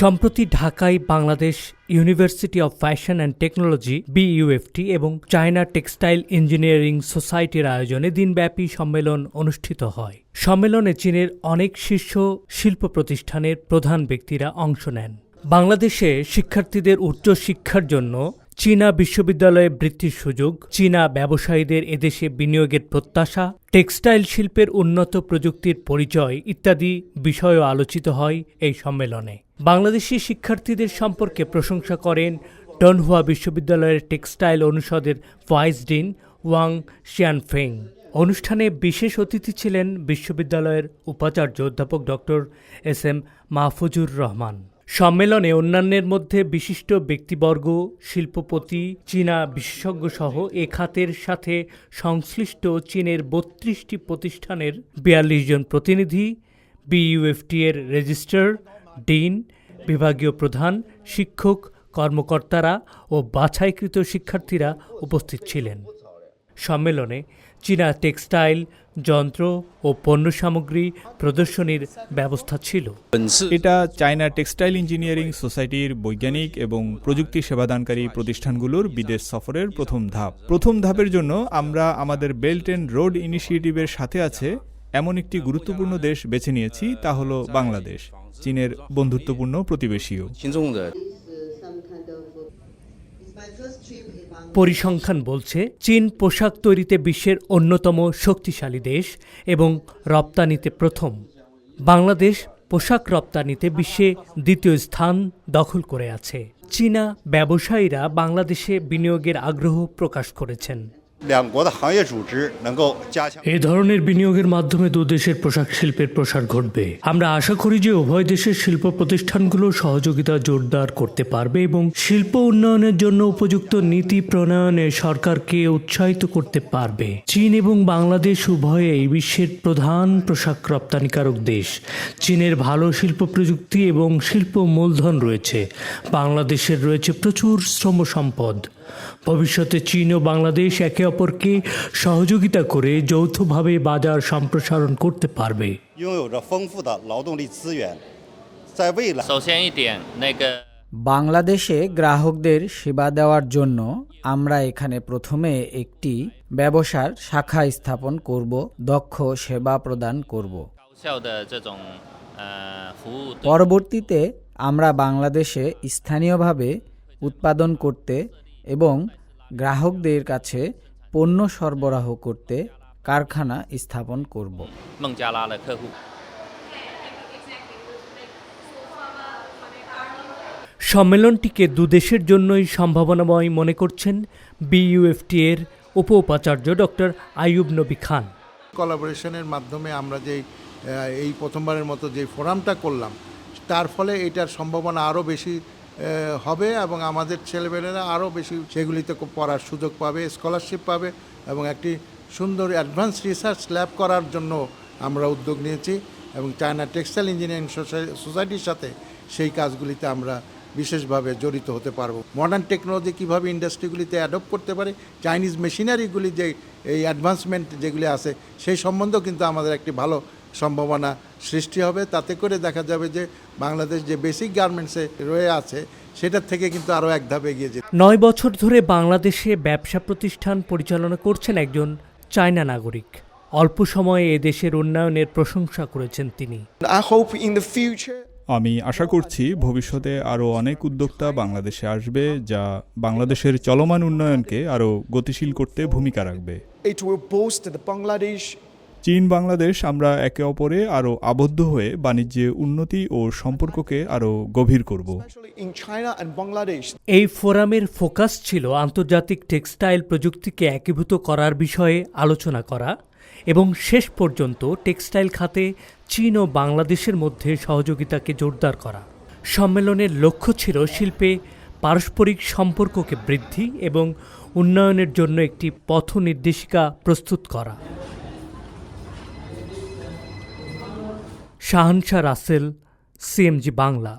সম্প্রতি ঢাকায় Bangladesh university of fashion and technology BUFT এবং চায়না টেক্সটাইল ইঞ্জিনিয়ারিং সোসাইটির আয়োজনে দিনব্যাপী সম্মেলন অনুষ্ঠিত হয়। সম্মেলনে চীনের অনেক শীর্ষ শিল্প প্রতিষ্ঠানের প্রধান ব্যক্তিরা অংশ নেন। বাংলাদেশে শিক্ষার্থীদের উচ্চ শিক্ষার জন্য চীনা বিশ্ববিদ্যালয়ে বৃত্তির সুযোগ, চীনা ব্যবসায়ীদের এদেশে বিনিয়োগের প্রত্যাশা, টেক্সটাইল শিল্পের উন্নত প্রযুক্তির পরিচয় ইত্যাদি বিষয়ও আলোচিত হয় এই সম্মেলনে। বাংলাদেশি শিক্ষার্থীদের সম্পর্কে প্রশংসা করেন ডনহুয়া বিশ্ববিদ্যালয়ের টেক্সটাইল অনুষদের ভাইস ডিন ওয়াং শিয়ানফেং। অনুষ্ঠানে বিশেষ অতিথি ছিলেন বিশ্ববিদ্যালয়ের উপাচার্য অধ্যাপক doctor S M Mahfuzur Rahman. সম্মেলনে অন্যান্যের মধ্যে বিশিষ্ট ব্যক্তিবর্গ, শিল্পপতি, চীনা বিশেষজ্ঞ সহ এ খাতের সাথে সংশ্লিষ্ট চীনের বত্রিশটি প্রতিষ্ঠানের বিয়াল্লিশ জন প্রতিনিধি বিইউএফটি এর রেজিস্ট্রার, ডিন, বিভাগীয় প্রধান, শিক্ষক, কর্মকর্তারা ও বাছাইকৃত শিক্ষার্থীরা উপস্থিত ছিলেন। সম্মেলনে চীনা টেক্সটাইল, যন্ত্র ও পণ্য সামগ্রী প্রদর্শনীর ব্যবস্থা ছিল। এটা চায়না টেক্সটাইল ইঞ্জিনিয়ারিং সোসাইটির বৈজ্ঞানিক এবং প্রযুক্তি সেবাদানকারী প্রতিষ্ঠানগুলোর বিদেশ সফরের প্রথম ধাপ। প্রথম ধাপের জন্য আমরা আমাদের বেল্ট অ্যান্ড রোড ইনিশিয়েটিভের সাথে আছে এমন একটি গুরুত্বপূর্ণ দেশ বেছে নিয়েছি, তা হলো বাংলাদেশ, চীনের বন্ধুত্বপূর্ণ প্রতিবেশীও। পরিসংখ্যান বলছে, চীন পোশাক তৈরিতে বিশ্বের অন্যতম শক্তিশালী দেশ এবং রপ্তানিতে প্রথম। বাংলাদেশ পোশাক রপ্তানিতে বিশ্বে দ্বিতীয় স্থান দখল করে আছে। চীনা ব্যবসায়ীরা বাংলাদেশে বিনিয়োগের আগ্রহ প্রকাশ করেছেন। এ ধরনের বিনিয়োগের মাধ্যমে দু দেশের পোশাক শিল্পের প্রসার ঘটবে। আমরা আশা করি যে উভয় দেশের শিল্প প্রতিষ্ঠানগুলো সহযোগিতা জোরদার করতে পারবে এবং শিল্প উন্নয়নের জন্য উপযুক্ত নীতি প্রণয়নে সরকারকে উৎসাহিত করতে পারবে। চীন এবং বাংলাদেশ উভয়ে এই বিশ্বের প্রধান পোশাক রপ্তানিকারক দেশ। চীনের ভালো শিল্প প্রযুক্তি এবং শিল্প মূলধন রয়েছে। বাংলাদেশের রয়েছে প্রচুর শ্রম সম্পদ। ভবিষ্যতে চীন ও বাংলাদেশ একে অপরকে সহযোগিতা করে যৌথভাবে বাজার সম্প্রসারণ করতে পারবে। বাংলাদেশে গ্রাহকদের সেবা দেওয়ার জন্য আমরা এখানে প্রথমে একটি ব্যবসার শাখা স্থাপন করব দক্ষ সেবা প্রদান করব। পরবর্তীতে আমরা বাংলাদেশে স্থানীয়ভাবে উৎপাদন করতে এবং গ্রাহকদের কাছে পণ্য সরবরাহ করতে কারখানা স্থাপন করব। সম্মেলনটিকে দুদেশের জন্যই সম্ভাবনাময় মনে করছেন বিইউএফটি এর উপ উপাচার্য ডক্টর আইয়ুব নবী খান। কলাবোরেশনের মাধ্যমে আমরা যে এই প্রথমবারের মতো যে ফোরামটা করলাম তার ফলে এটার সম্ভাবনা আরও বেশি হবে এবং আমাদের ছেলেমেয়েরা আরও বেশি সেগুলিতে পড়ার সুযোগ পাবে স্কলারশিপ পাবে এবং একটি সুন্দর অ্যাডভান্স রিসার্চ ল্যাব করার জন্য আমরা উদ্যোগ নিয়েছি এবং চায়না টেক্সটাইল ইঞ্জিনিয়ারিং সোসাইটির সাথে সেই কাজগুলিতে আমরা বিশেষভাবে জড়িত হতে পারব। মডার্ন টেকনোলজি কীভাবে ইন্ডাস্ট্রিগুলিতে অ্যাডপ্ট করতে পারে চাইনিজ মেশিনারিগুলি যে এই অ্যাডভান্সমেন্ট যেগুলি আছে, সেই সম্বন্ধেও কিন্তু আমাদের একটি ভালো সম্ভাবনা সৃষ্টি হবে। তাতে করে দেখা যাবে যে বাংলাদেশ যে বেসিক গার্মেন্টসে রয়ে আছে সেটার থেকে কিন্তু আরও এক ধাপ এগিয়ে যেতে নয় বছর ধরে বাংলাদেশে ব্যবসা প্রতিষ্ঠান পরিচালনা করছেন একজন চায়না নাগরিক। অল্প সময়ে এ দেশের উন্নয়নের প্রশংসা করেছেন তিনি। আমি আশা করছি ভবিষ্যতে আরও অনেক উদ্যোক্তা বাংলাদেশে আসবে যা বাংলাদেশের চলমান উন্নয়নকে আরও গতিশীল করতে ভূমিকা রাখবে। চীন বাংলাদেশ আমরা একে অপরে আরও আবদ্ধ হয়ে বাণিজ্যে উন্নতি ও সম্পর্ককে আরও গভীর করব. এই ফোরামের ফোকাস ছিল আন্তর্জাতিক টেক্সটাইল প্রযুক্তিকে একীভূত করার বিষয়ে আলোচনা করা এবং শেষ পর্যন্ত টেক্সটাইল খাতে চীন ও বাংলাদেশের মধ্যে সহযোগিতাকে জোরদার করা সম্মেলনের লক্ষ্য ছিল শিল্পে পারস্পরিক সম্পর্ককে বৃদ্ধি এবং উন্নয়নের জন্য একটি পথ নির্দেশিকা প্রস্তুত করা শাহানশাহ রাসেল সিএমজি বাংলা।